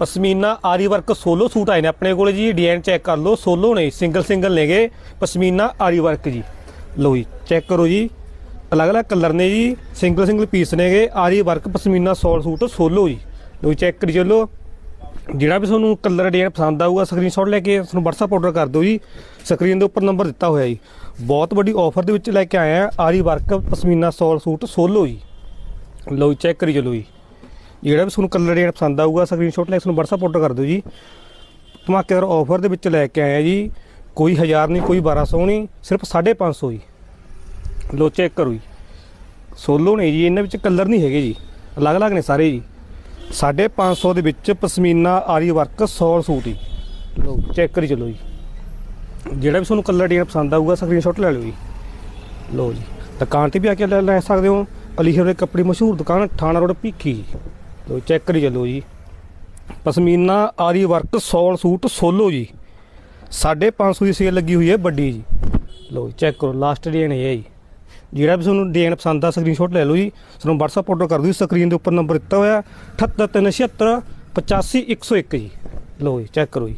ਪਸ਼ਮੀਨਾ ਆਰੀ work solo suit ਆਏ ਨੇ ਆਪਣੇ ਕੋਲੇ ਜੀ ਡਿਜ਼ਾਈਨ ਚੈੱਕ ਕਰ ਲਓ, ਸੋਲੋ ਨੇ, ਸਿੰਗਲ ਸਿੰਗਲ ਨੇਗੇ, ਪਸ਼ਮੀਨਾ ਆਰੀ ਵਰਕ ਜੀ। ਲਓ ਜੀ, ਚੈੱਕ ਕਰੋ ਜੀ, ਅਲੱਗ-ਅਲੱਗ ਕਲਰ ਨੇ ਜੀ, ਸਿੰਗਲ ਸਿੰਗਲ ਪੀਸ ਨੇਗੇ ਆਰੀ ਵਰਕ ਪਸ਼ਮੀਨਾ ਸੋਲ ਸੂਟ ਸੋਲੋ ਜੀ। ਲਓ ਚੈੱਕ ਕਰੀ ਚੱਲੋ, ਜਿਹੜਾ ਵੀ ਤੁਹਾਨੂੰ ਕਲਰ ਡਿਜ਼ਾਈਨ ਪਸੰਦ ਆਊਗਾ ਸਕਰੀਨਸ਼ਾਟ ਲੈ ਕੇ ਤੁਹਾਨੂੰ WhatsApp ਆਰਡਰ ਕਰ ਦਿਓ ਜੀ। ਸਕਰੀਨ ਦੇ ਉੱਪਰ ਨੰਬਰ ਦਿੱਤਾ ਹੋਇਆ ਜੀ। ਬਹੁਤ ਵੱਡੀ ਆਫਰ ਦੇ ਵਿੱਚ ਲੈ ਕੇ ਆਏ ਆ ਆਰੀ ਵਰਕ ਪਸ਼ਮੀਨਾ ਸੋਲ ਸੂਟ ਸੋਲੋ ਜੀ। ਲਓ ਚੈੱਕ ਕਰੀ ਚੱਲੋ ਜੀ। ਜਿਹੜਾ ਵੀ ਤੁਹਾਨੂੰ ਕਲਰ ਡਿਜ਼ਾਈਨ ਪਸੰਦ ਆਊਗਾ ਸਕਰੀਨਸ਼ਾਟ ਲੈ ਕੇ ਤੁਹਾਨੂੰ WhatsApp ਆਰਡਰ ਕਰ ਦਿਓ ਜੀ। ਧਮਾਕੇਦਾਰ ਆਫਰ ਦੇ ਵਿੱਚ ਲੈ ਕੇ ਆਇਆ ਜੀ। ਕੋਈ 1000 ਨਹੀਂ, ਕੋਈ 1200 ਨਹੀਂ, ਸਿਰਫ 550 ਜੀ। ਲੋ ਚੈੱਕ ਕਰੋ ਜੀ। ਸੋਲੋ ਨੇ ਜੀ, ਇਹਨਾਂ ਵਿੱਚ ਕਲਰ ਨਹੀਂ ਹੈਗੇ ਜੀ। ਅਲੱਗ-ਅਲੱਗ ਨੇ ਸਾਰੇ ਜੀ। 550 ਦੇ ਵਿੱਚ ਪਸ਼ਮੀਨਾ ਆਰੀ ਵਰਕ 100 ਸੂਟ ਜੀ। ਲੋ ਚੈੱਕ ਕਰੀ ਚਲੋ ਜੀ। ਜਿਹੜਾ ਵੀ ਤੁਹਾਨੂੰ ਕਲਰ ਡਿਜ਼ਾਈਨ ਪਸੰਦ ਆਊਗਾ ਸਕਰੀਨਸ਼ਾਟ ਲੈ ਲਿਓ ਜੀ। ਲੋ ਜੀ। ਦੁਕਾਨ ਤੇ ਵੀ ਆ ਕੇ ਲੈ ਲੈ ਸਕਦੇ ਹੋ। ਅਲੀਸ਼ਰ ਦੇ ਕੱਪੜੇ ਮਸ਼ਹੂਰ ਦੁਕਾਨ ਥਾਣਾ ਰੋਡ, ਭੀਖੀ ਜੀ। ਲੋ ਚੈੱਕ ਕਰੀ ਚੱਲੋ ਜੀ। ਪਸ਼ਮੀਨਾ ਆਰੀ ਵਰਕ ਸੌਲ ਸੂਟ ਸੋਲੋ ਜੀ। 550 ਦੀ ਸੇਲ ਲੱਗੀ ਹੋਈ ਹੈ ਵੱਡੀ ਜੀ। ਲੋ ਚੈੱਕ ਕਰੋ ਲਾਸਟ ਡਿਜ਼ਾਈਨ ਇਹ ਹੈ ਜੀ। ਜਿਹੜਾ ਵੀ ਤੁਹਾਨੂੰ ਡਿਜ਼ਾਈਨ ਪਸੰਦ ਆ ਸਕਰੀਨਸ਼ਾਟ ਲੈ ਲਓ ਜੀ। ਤੁਹਾਨੂੰ WhatsApp ਆਰਡਰ ਕਰ ਦਿਓ ਸਕਰੀਨ ਦੇ ਉੱਪਰ ਨੰਬਰ ਦਿੱਤਾ ਹੋਇਆ 78376 85101 ਜੀ। ਲੋ ਜੀ ਚੈੱਕ ਕਰੋ ਜੀ।